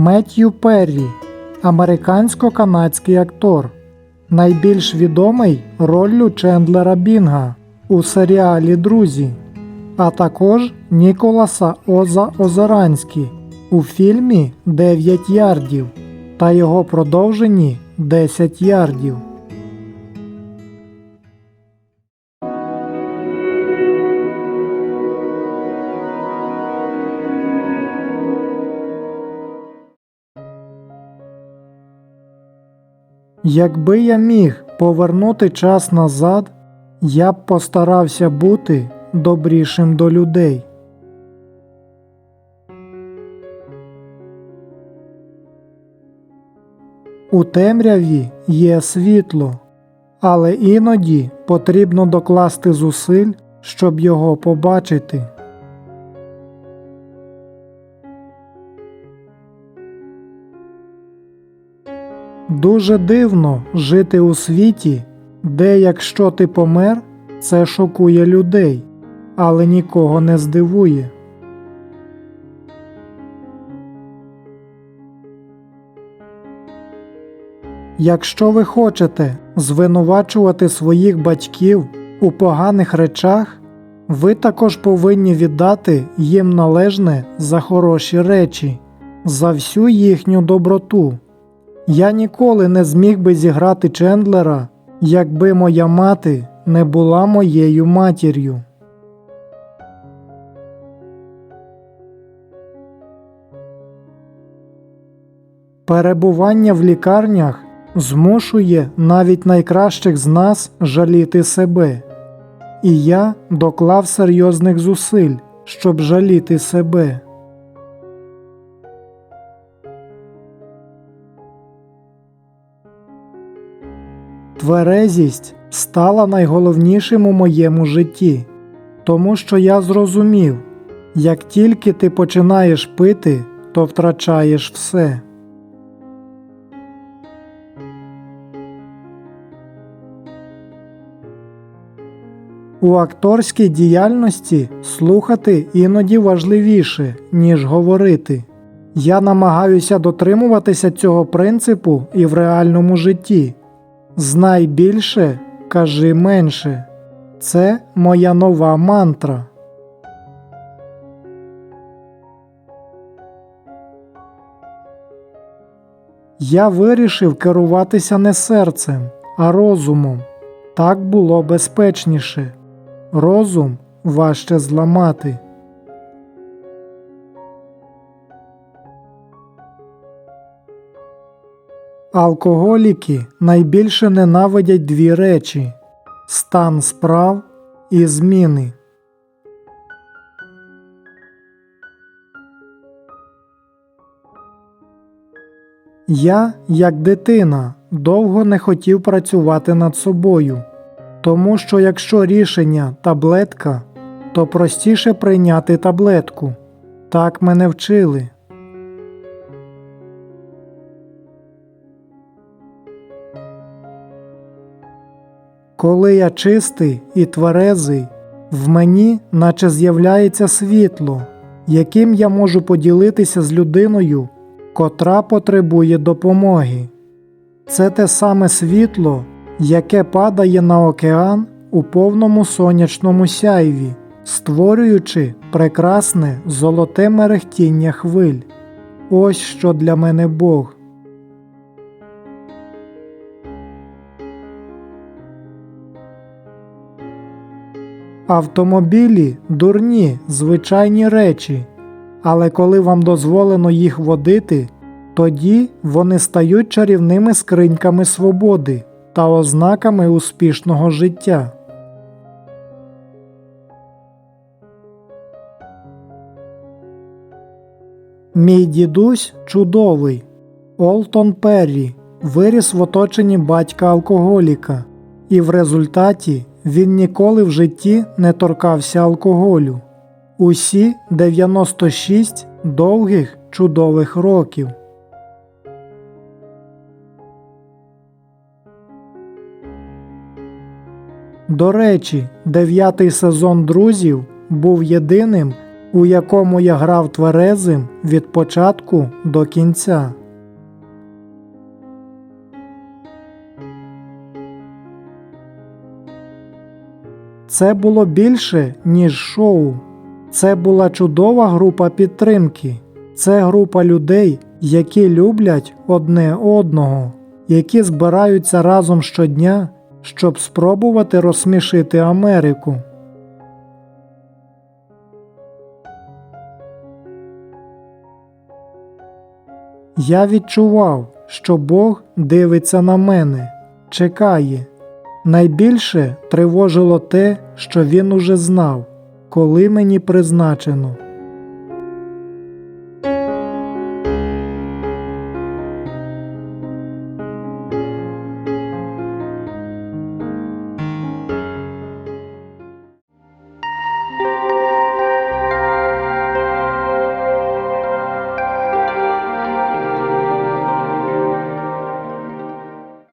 Меттью Перрі, американсько-канадський актор, найбільш відомий роллю Чендлера Бінга у серіалі Друзі, а також Ніколаса Оза Озеранські у фільмі 9 ярдів та його продовженні Десять ярдів. Якби я міг повернути час назад, я б постарався бути добрішим до людей. У темряві є світло, але іноді потрібно докласти зусиль, щоб його побачити. Дуже дивно жити у світі, де якщо ти помер, це шокує людей, але нікого не здивує. Якщо ви хочете звинувачувати своїх батьків у поганих речах, ви також повинні віддати їм належне за хороші речі, за всю їхню доброту. Я ніколи не зміг би зіграти Чендлера, якби моя мати не була моєю матір'ю. Перебування в лікарнях змушує навіть найкращих з нас жаліти себе, і я доклав серйозних зусиль, щоб жаліти себе. Тверезість стала найголовнішим у моєму житті, тому що я зрозумів, як тільки ти починаєш пити, то втрачаєш все. У акторській діяльності слухати іноді важливіше, ніж говорити. Я намагаюся дотримуватися цього принципу і в реальному житті. Знай більше, кажи менше. Це моя нова мантра. Я вирішив керуватися не серцем, а розумом. Так було безпечніше. Розум важче зламати. Алкоголіки найбільше ненавидять дві речі стан справ і зміни. Я, як дитина, довго не хотів працювати над собою, тому що якщо рішення таблетка, то простіше прийняти таблетку. Так мене вчили. Коли я чистий і тверезий, в мені наче з'являється світло, яким я можу поділитися з людиною, котра потребує допомоги. Це те саме світло, яке падає на океан у повному сонячному сяйві, створюючи прекрасне золоте мерехтіння хвиль. Ось що для мене Бог. Автомобілі дурні, звичайні речі, але коли вам дозволено їх водити, тоді вони стають чарівними скриньками свободи та ознаками успішного життя. Мій дідусь чудовий. Олтон Перрі виріс в оточенні батька алкоголіка, і в результаті він ніколи в житті не торкався алкоголю. Усі 96 довгих чудових років. До речі, дев'ятий сезон друзів був єдиним, у якому я грав тверезим від початку до кінця. Це було більше, ніж шоу. Це була чудова група підтримки. Це група людей, які люблять одне одного, які збираються разом щодня, щоб спробувати розсмішити Америку. Я відчував, що Бог дивиться на мене, чекає. Найбільше тривожило те, що він уже знав, коли мені призначено.